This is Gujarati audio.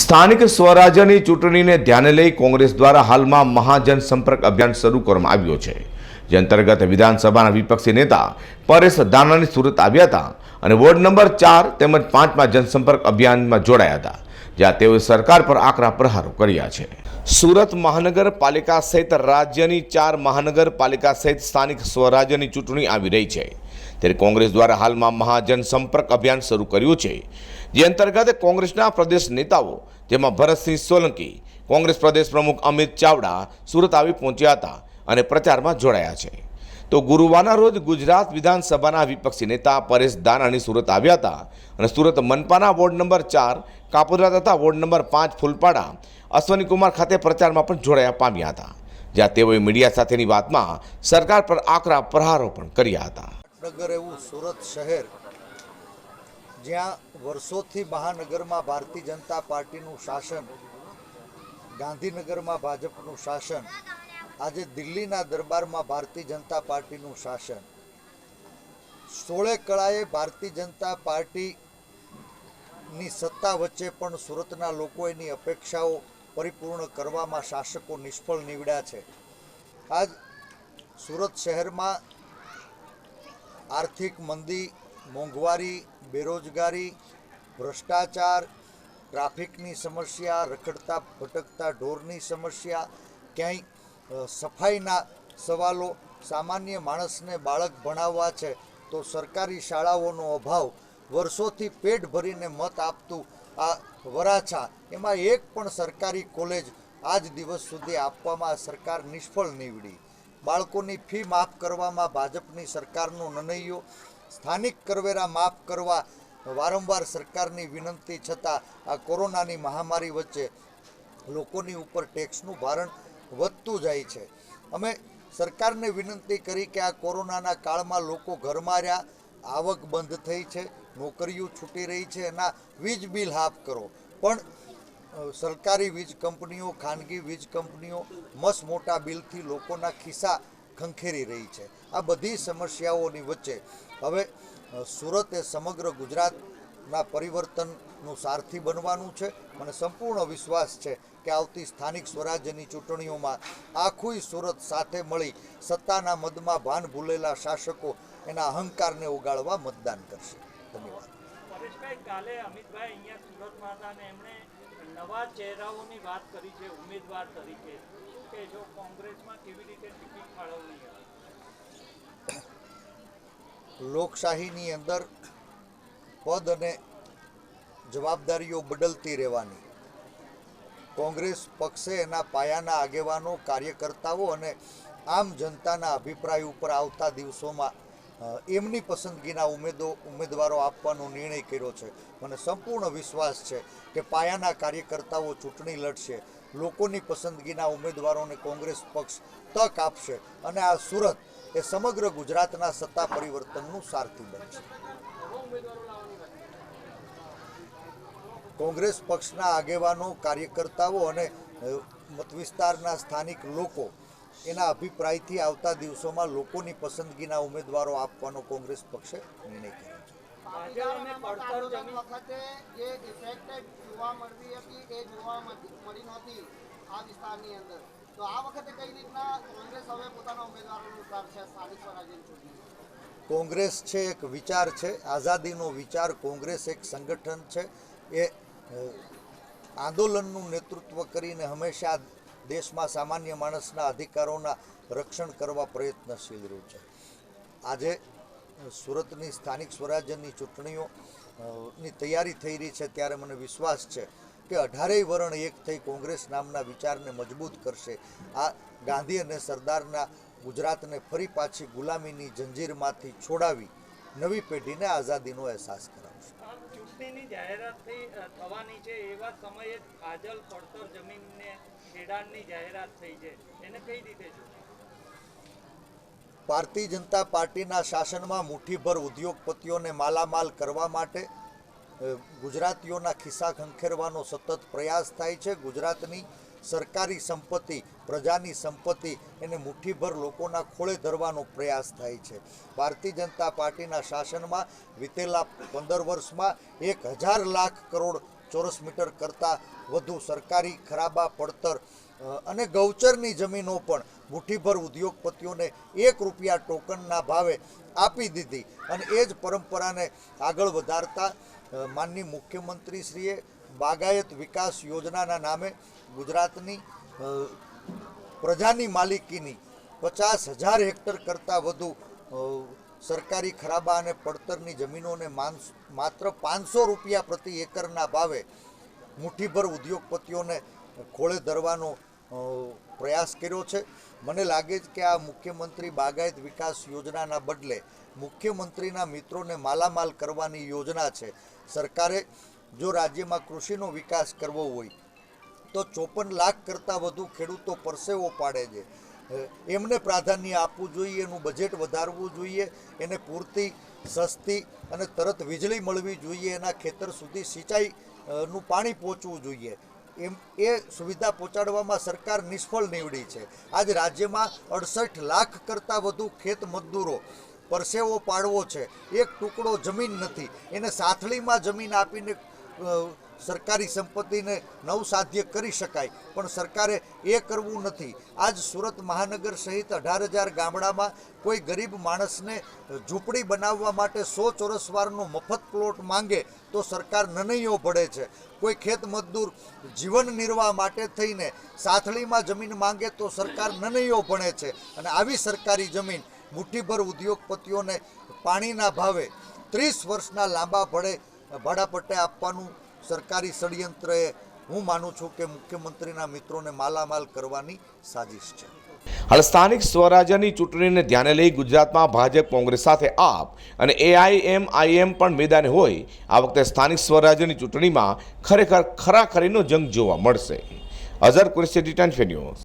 સ્થાનિક સ્વરાજ્યની ચૂંટણીને ધ્યાને લઈ કોંગ્રેસ દ્વારા હાલમાં મહાજન સંપર્ક અભિયાન શરૂ કરવામાં આવ્યો છે. જે અંતર્ગત વિધાનસભાના વિપક્ષી નેતા પરેશ દાનાની સુરત આવ્યા હતા અને વોર્ડ નંબર ચાર તેમજ પાંચમાં જનસંપર્ક અભિયાનમાં જોડાયા હતા, જ્યાં તેઓએ સરકાર પર આકરા પ્રહારો કર્યા છે. સુરત મહાનગરપાલિકા સહિત રાજ્યની ચાર મહાનગરપાલિકા સહિત સ્થાનિક સ્વરાજ્યની ચૂંટણી આવી રહી છે. ત્યારે કોંગ્રેસ દ્વારા હાલમાં મહાજન સંપર્ક અભિયાન શરૂ કર્યું છે. જે અંતર્ગત કોંગ્રેસના પ્રદેશ નેતાઓ, જેમાં ભરતસિંહ સોલંકી, કોંગ્રેસ પ્રદેશ પ્રમુખ અમિત ચાવડા સુરત આવી પહોંચ્યા હતા અને પ્રચારમાં જોડાયા છે. તો ગુરુવારના રોજ ગુજરાત વિધાનસભાના વિપક્ષી નેતા પરેશ દાનાણી સુરત આવ્યા હતા અને સુરત મનપાના વોર્ડ નંબર ચાર, કાપોદરા તથા વોર્ડ નંબર પાંચ, ફૂલપાડા, અશ્વનીકુમાર ખાતે પ્રચારમાં પણ જોડાયા પામ્યા હતા. જ્યાં તેઓએ મીડિયા સાથેની વાતમાં સરકાર પર આકરા પ્રહારો પણ કર્યા હતા. નગર એવું સુરત શહેર, જ્યાં વર્ષોથી મહાનગરમાં ભારતીય જનતા પાર્ટીનું શાસન, ગાંધીનગરમાં ભાજપનું શાસન, આજે દિલ્હીના દરબારમાં ભારતીય જનતા પાર્ટીનું શાસન. સોળે કળાએ ભારતીય જનતા પાર્ટીની સત્તા વચ્ચે પણ સુરતના લોકો એની અપેક્ષાઓ પરિપૂર્ણ કરવામાં શાસકો નિષ્ફળ નીવડ્યા છે. આજ સુરત શહેરમાં આર્થિક મંદી, મોંઘવારી, બેરોજગારી, ભ્રષ્ટાચાર, ટ્રાફિકની સમસ્યા, રખડતા, ભટકતા ઢોરની સમસ્યા, ક્યાંય સફાઈના સવાલો, સામાન્ય માણસને બાળક ભણાવવા છે, તો સરકારી શાળાઓનો અભાવ, વર્ષોથી પેટ ભરીને મત આપતું આ વરાછા, એમાં એક પણ સરકારી કોલેજ આજ દિવસ સુધી આપવામાં સરકાર નિષ્ફળ નીવડી. બાળકોની ફી માફ કરવામાં ભાજપની સરકારનો નનૈયો સ્થાનિક કરવેરા માફ કરવા વારંવાર સરકારની વિનંતી છતાં આ કોરોનાની મહામારી વચ્ચે લોકોની ઉપર ટેક્સનું ભારણ વધતું જાય છે. અમે સરકારને વિનંતી કરી કે આ કોરોનાના કાળમાં લોકો ઘરમાં રહ્યા, આવક બંધ થઈ છે, નોકરીઓ છૂટી રહી છે, એના વીજ બિલ હાફ કરો. પણ સરકારી વીજ કંપનીઓ, ખાનગી વીજ કંપનીઓ મસ મોટા બિલથી લોકોના ખિસ્સા ખંખેરી રહી છે. આ બધી સમસ્યાઓની વચ્ચે હવે સુરત એ સમગ્ર ગુજરાતના પરિવર્તનનું સારથી બનવાનું છે મને સંપૂર્ણ વિશ્વાસ છે કે આવતી સ્થાનિક સ્વરાજ્યની ચૂંટણીઓમાં આખું સુરત સાથે મળી સત્તાના મદમાં ભાન ભૂલેલા શાસકો એના અહંકારને ઉગાડવા મતદાન કરશે. ધન્યવાદ. કાલે અમિતભાઈ અહીંયા સુરતમાં હતા અને એમણે નવા ચહેરાઓની વાત કરી છે, ઉમેદવાર તરીકે. શું કહેશો કોંગ્રેસમાં કેવી રીતે ટિકિટ ફાળવણી લોકશાહીની અંદર પદ અને જવાબદારીઓ બદલતી રહેવાની. કોંગ્રેસ પક્ષે એના પાયાના આગેવાનો, કાર્યકર્તાઓ અને આમ જનતાના અભિપ્રાય ઉપર આવતા દિવસોમાં એમની પસંદગીના ઉમેદો, ઉમેદવારો આપવાનો નિર્ણય કર્યો છે. મને સંપૂર્ણ વિશ્વાસ છે કે પાયાના કાર્યકર્તાઓ ચૂંટણી લડશે. લોકોની પસંદગીના ઉમેદવારોને કોંગ્રેસ પક્ષ તક આપશે અને આ સુરત એ સમગ્ર ગુજરાતના સત્તા પરિવર્તનનું સારથી બનશે. કોંગ્રેસ પક્ષના આગેવાનો, કાર્યકર્તાઓ અને મતવિસ્તારના સ્થાનિક લોકો એના અભિપ્રાયથી આવતા દિવસોમાં લોકોની પસંદગીના ઉમેદવારો આપવાનો કોંગ્રેસ પક્ષે નિર્ણય કર્યો છે. ભાજપ અને પડતર આંદોલન જમીન વખતે જે ઇફેક્ટ જોવા મળતી હતી એ જોવા મળતી- મળી નહોતી આ વિસ્તારની અંદર. તો આ વખતે કઈ રીતના કોંગ્રેસ હવે પોતાના ઉમેદવારોનું ઉતારશે સ્થાનિક સ્વરાજ્યની કોંગ્રેસ છે એક વિચાર છે આઝાદીનો વિચાર કોંગ્રેસ એક સંગઠન છે. એ આંદોલનનું નેતૃત્વ કરીને હંમેશા દેશમાં સામાન્ય માણસના અધિકારોના રક્ષણ કરવા પ્રયત્નશીલ રહ્યું છે. આજે સુરતની સ્થાનિક સ્વરાજ્યની ચૂંટણીઓ ની તૈયારી થઈ રહી છે ત્યારે મને વિશ્વાસ છે કે અઢારેય વરણ એક થઈ કોંગ્રેસ નામના વિચારને મજબૂત કરશે. આ ગાંધી અને સરદારના ગુજરાતને ફરી પાછી ગુલામીની જંજીરમાંથી છોડાવી નવી પેઢીને આઝાદીનો અહેસાસ કરાવશે. ચૂંટણીની જાહેરાત થવાની છે એવા સમયે કાજલ પડતર જમીનને ખેડાણની જાહેરાત થઈ છે. એને કઈ રીતે ભારતીય જનતા પાર્ટીના શાસનમાં મુઠ્ઠીભર ઉદ્યોગપતિઓને માલામાલ કરવા માટે ગુજરાતીઓના ખિસ્સા ખંખેરવાનો સતત પ્રયાસ થાય છે. ગુજરાતની સરકારી સંપત્તિ પ્રજાની સંપત્તિ એને મુઠ્ઠીભર લોકોના ખોળે ધરવાનો પ્રયાસ થાય છે. ભારતીય જનતા પાર્ટીના શાસનમાં વિતેલા પંદર વર્ષમાં એક હજાર લાખ કરોડ ચોરસ મીટર કરતાં વધુ સરકારી ખરાબા, પડતર અને ગૌચરની જમીનો પણ મુઠ્ઠીભર ઉદ્યોગપતિઓને એક રૂપિયા ટોકનના ભાવે આપી દીધી અને એ જ પરંપરાને આગળ વધારતા માનની મુખ્યમંત્રીશ્રીએ બાગાયત વિકાસ યોજનાના નામે ગુજરાતની પ્રજાની માલિકીની પચાસ હજાર હેક્ટર કરતાં વધુ સરકારી ખરાબા અને પડતરની જમીનોને માત્ર પાંચસો રૂપિયા પ્રતિ એકરના ભાવે મુઠ્ઠીભર ઉદ્યોગપતિઓને ખોળે ધરવાનો પ્રયાસ કર્યો છે. મને લાગે છે કે આ મુખ્યમંત્રી બાગાયત વિકાસ યોજનાના બદલે મુખ્યમંત્રીના મિત્રોને માલામાલ કરવાની યોજના છે. સરકારે જો રાજ્યમાં કૃષિનો વિકાસ કરવો હોય તો ચોપન લાખ કરતાં વધુ ખેડૂતો પરસેવો પાડે છે. એમને પ્રાધાન્ય આપવું જોઈએ, એનું બજેટ વધારવું જોઈએ, એને પૂરતી સસ્તી અને તરત વીજળી મળવી જોઈએ, એના ખેતર સુધી સિંચાઈ નું પાણી પહોંચવું જોઈએ. એમ, એ સુવિધા પહોંચાડવામાં સરકાર નિષ્ફળ નીવડી છે. આજ રાજ્યમાં અડસઠ લાખ કરતાં વધુ ખેત મજદૂરો પરસેવો પાડવો છે. એક ટુકડો જમીન નથી. એને સાથળીમાં જમીન આપીને સરકારી સંપત્તિને નવસાધ્ય કરી શકાય, પણ સરકારે એ કરવું નથી. આજ સુરત મહાનગર સહિત અઢાર હજાર ગામડામાં કોઈ ગરીબ માણસને ઝૂંપડી બનાવવા માટે સો ચોરસવારનો મફત પ્લોટ માંગે તો સરકાર નનૈયો ભળે છે. કોઈ ખેત મજદૂર જીવન નિર્વાહ માટે થઈને સાથળીમાં જમીન માંગે તો સરકાર નનૈયો ભણે છે. અને આવી સરકારી જમીન મુઠ્ઠીભર ઉદ્યોગપતિઓને પાણીના ભાવે ત્રીસ વર્ષના લાંબા ભળે, ભાડાપટ્ટે આપવાનું સરકારી ષડયંત્રએ હું માનું છું કે મુખ્યમંત્રીના મિત્રોને માલામાલ કરવાની સાજિશ છે. હાલ સ્થાનિક સ્વરાજ્યની ચૂંટણીને ધ્યાને લઈ ગુજરાતમાં ભાજપ, કોંગ્રેસ સાથે આપ અને એઆઈએમઆઈએમ પણ મેદાને હોય, આ વખતે સ્થાનિક સ્વરાજ્યની ચૂંટણીમાં ખરેખર ખરાખરીનો જંગ જોવા મળશે. અઝર કુરેશી ન્યૂઝ.